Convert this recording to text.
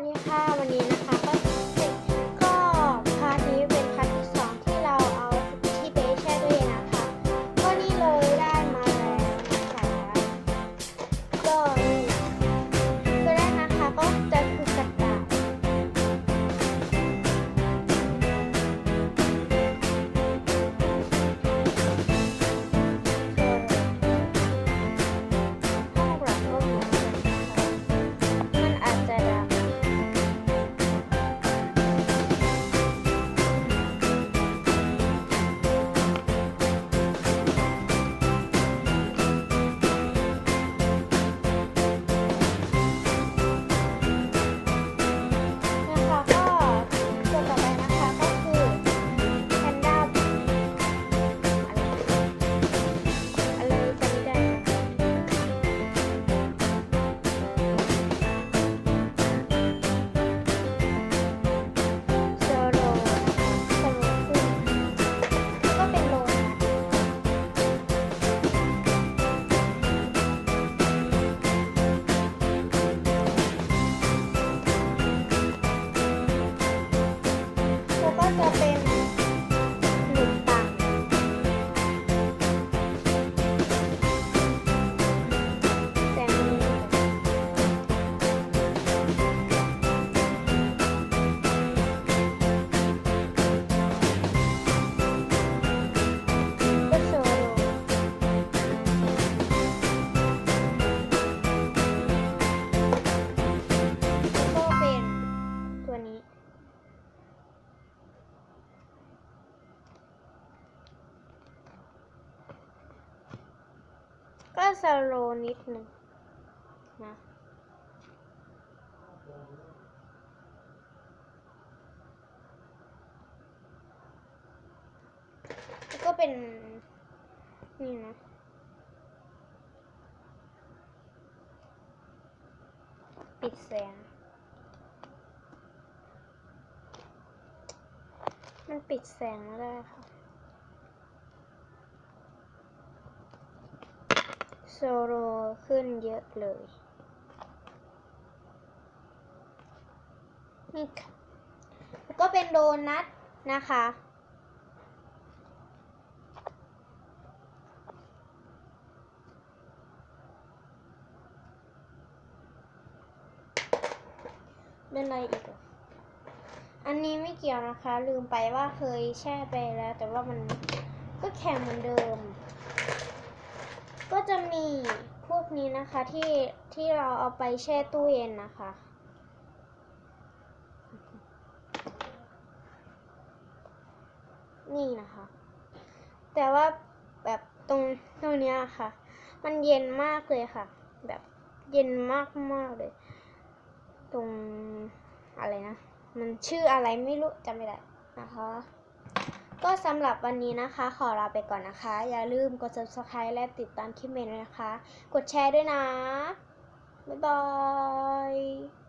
วัสดีค่ะ วันนี้นะคะ จะเป็น สโลว์นิดหนึ่งนะก็เป็น นี่นะปิดแสง มันปิดแสงไม่ได้ค่ะ โซโลขึ้นเยอะเลย นี่ค่ะก็เป็นโดนัทนะคะ เป็นอะไรอีกอะอันนี้ไม่เกี่ยวนะคะ ลืมไปว่าเคยแช่ไปแล้ว แต่ว่ามันก็แข็งเหมือนเดิม ก็จะมีพวกนี้นะคะที่ที่เราเอาไปแช่ตู้เย็นนะคะ นี่นะคะ แต่ว่าแบบตรงตรงนี้ค่ะ มันเย็นมากเลยค่ะ แบบเย็นมากมากเลย ตรงอะไรนะ มันชื่ออะไรไม่รู้จำไม่ได้นะคะ ก็สำหรับวันนี้นะคะ ขอลาไปก่อนนะคะ อย่าลืมกด subscribe และติดตามคลิปเมนด้วยนะคะ กดแชร์ด้วยนะ บ๊ายบาย